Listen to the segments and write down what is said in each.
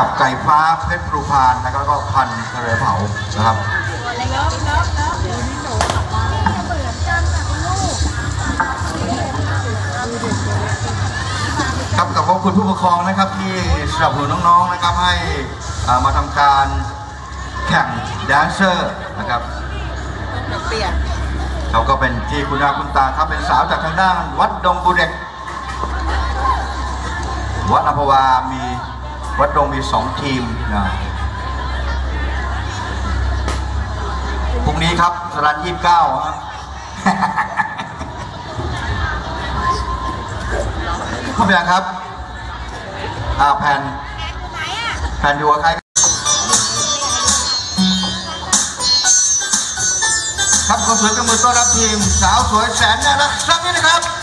กับไก่ฟ้าเพชรปรูพานนะครับแล้วก็พันธุ์ทะเลเผานะครับครับกับขอบคุณผู้ปกครองนะครับที่สนับสนุนน้องๆนะครับให้อ่ามาทำการแข่งแดนเซอร์นะครับ เปลี่ยนเขาก็เป็นที่คุณอาคุณตาครับเป็นสาวจากทางด้านวัดดงบุเร็ก วัดอัมพวามี วัดดงมีสองทีมนะพรุ่งนี้ครับสรันยี่สิบเก้าพร้อมยังครับ อ่าแผ่นแผ่นอยู่กับใครครับขอเสียงปรบมือต้อนรับทีม สาวสวยแสนน่ารักสักนิดนะครับ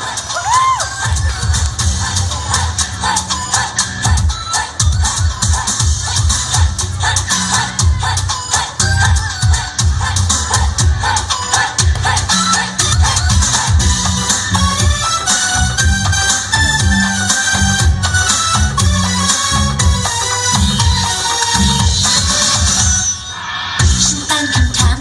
ฉันตั้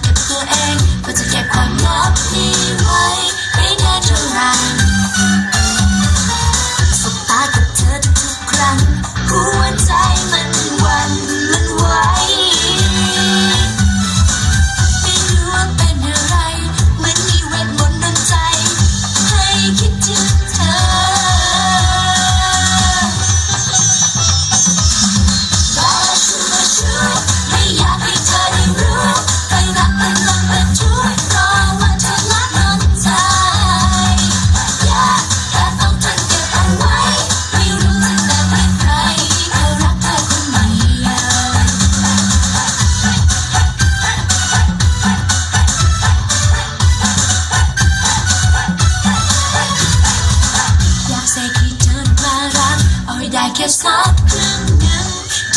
เอ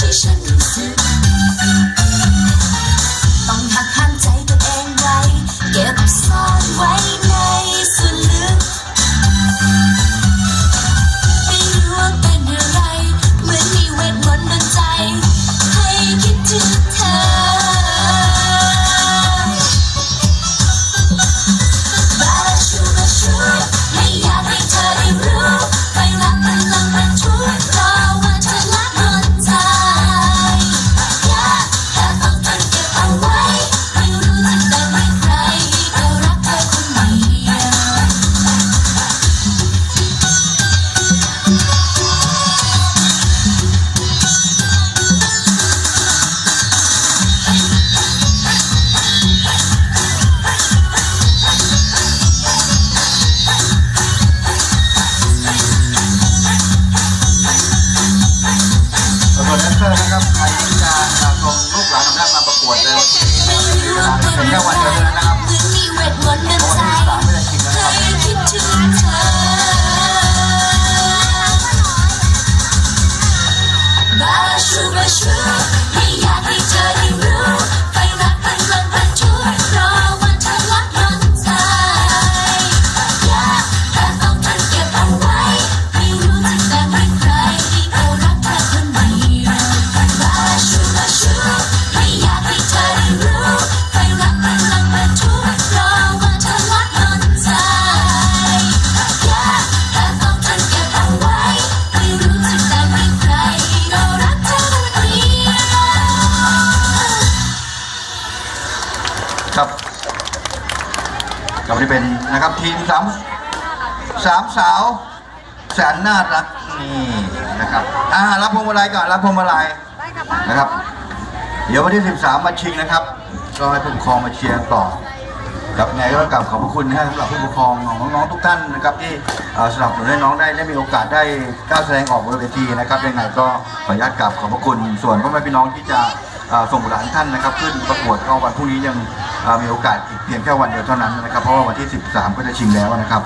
าในแดนเซอร์นะครับใครที่จะส่งลูกหลานของท่านมาประกวดในวันพรุ่งนี้ไม่รู้ว่าเป็นอะไรเหมือนมีเวทมนต์ดนใจให้คิดถึงเธอบาชูบาชูไม่อยากให้ ครับกับที่เป็นนะครับทีมสามสามสาวแสนน่ารักนี่นะครับอ่ารับพวงมาลัยก่อนรับพวงมาลัยนะครับ เดี๋ยววันที่ 13 มาชิงนะครับก็ให้ผู้ปกครองมาเชียร์ต่อครับไงก็กลับขอบพระคุณนะฮะสำหรับผู้ปกครองของน้องๆทุกท่านนะครับที่สนับสนุนให้น้องได้ได้มีโอกาสได้ก้าวแสดงออกบนเวทีนะครับยังไงก็ขออนุญาตกลับขอบพระคุณส่วนพ่อแม่พี่น้องที่จะส่งบุตรหลานท่านนะครับ ขึ้นประกวดก็วันพรุ่งนี้ยัง มีโอกาสอีกเพียงแค่วันเดียวเท่านั้นนะครับ เพราะว่าวันที่ 13 ก็จะชิงแล้วนะครับ